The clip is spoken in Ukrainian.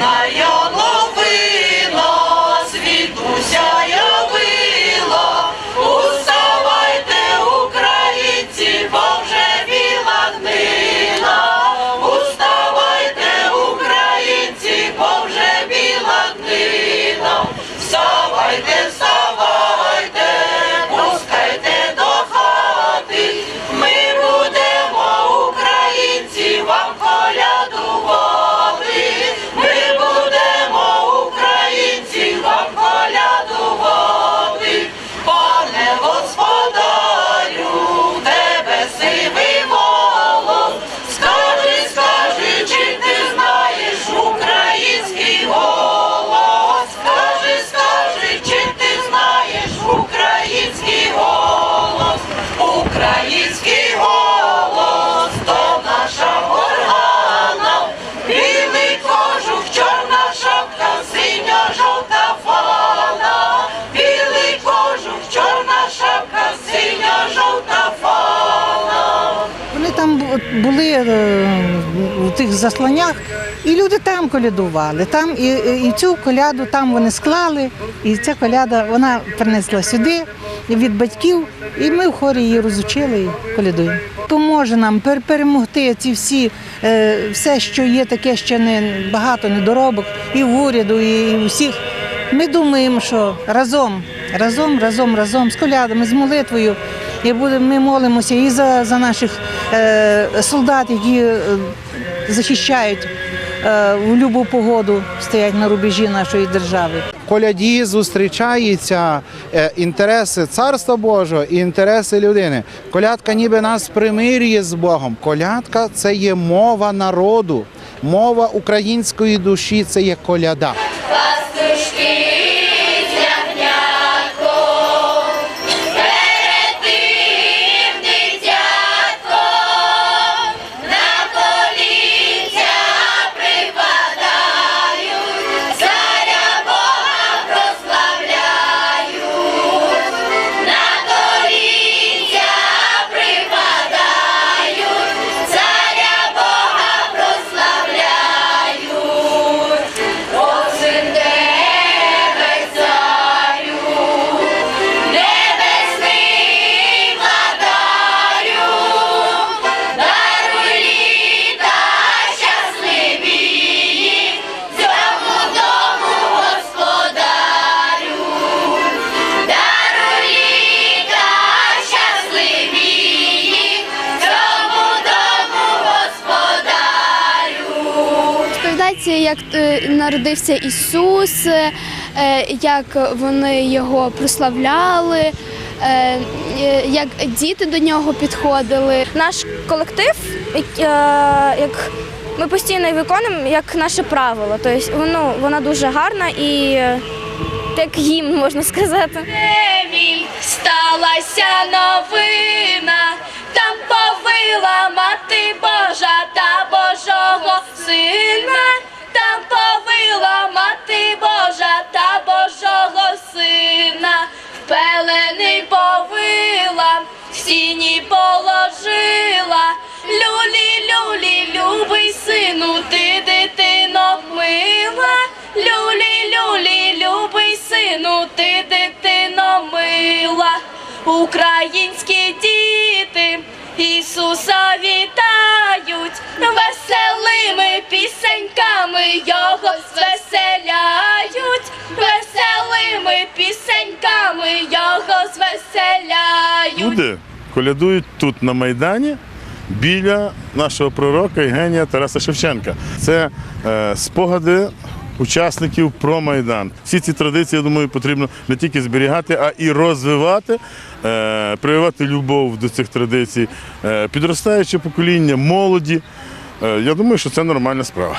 Maria. Бу- були е, у тих засланнях, і люди там колядували. Там і, і цю коляду там вони склали, і ця коляда вона принесла сюди від батьків, і ми в хорі її розучили і колядуємо. Поможе нам пер- перемогти ці всі, е, все, що є таке ще не багато недоробок, і в уряду, і усіх. Ми думаємо, що разом, разом, разом, разом з колядами, з молитвою. Ми молимося і за, за наших е, солдат, які е, захищають е, в будь-яку погоду, стоять на рубежі нашої держави. Коляді зустрічаються е, інтереси царства Божого і інтереси людини. Колядка ніби нас примирює з Богом. Колядка це є мова народу, мова української душі це є коляда. Розповідається, як е, народився Ісус, е, як вони його прославляли, е, е, як діти до нього підходили. Наш колектив, як- е, ми постійно виконуємо як наше правило. Тобто воно, вона дуже гарна і е, як гімн, можна сказати. Еміль сталася новина, там повила мати Божа та Божого сина, положила. Люлі, люлі, любий сину, ти дитино мила. Люлі, люлі, любий сину, ти дитино мила. Українські діти Ісуса вітають, веселими пісеньками його звеселяють, веселими пісеньками його звеселяють. Колядують тут на Майдані біля нашого пророка Євгенія Тараса Шевченка. Це е, спогади учасників про Майдан. Всі ці традиції, я думаю, потрібно не тільки зберігати, а і розвивати, е, прививати любов до цих традицій, е, підростаюче покоління, молоді. Е, я думаю, що це нормальна справа.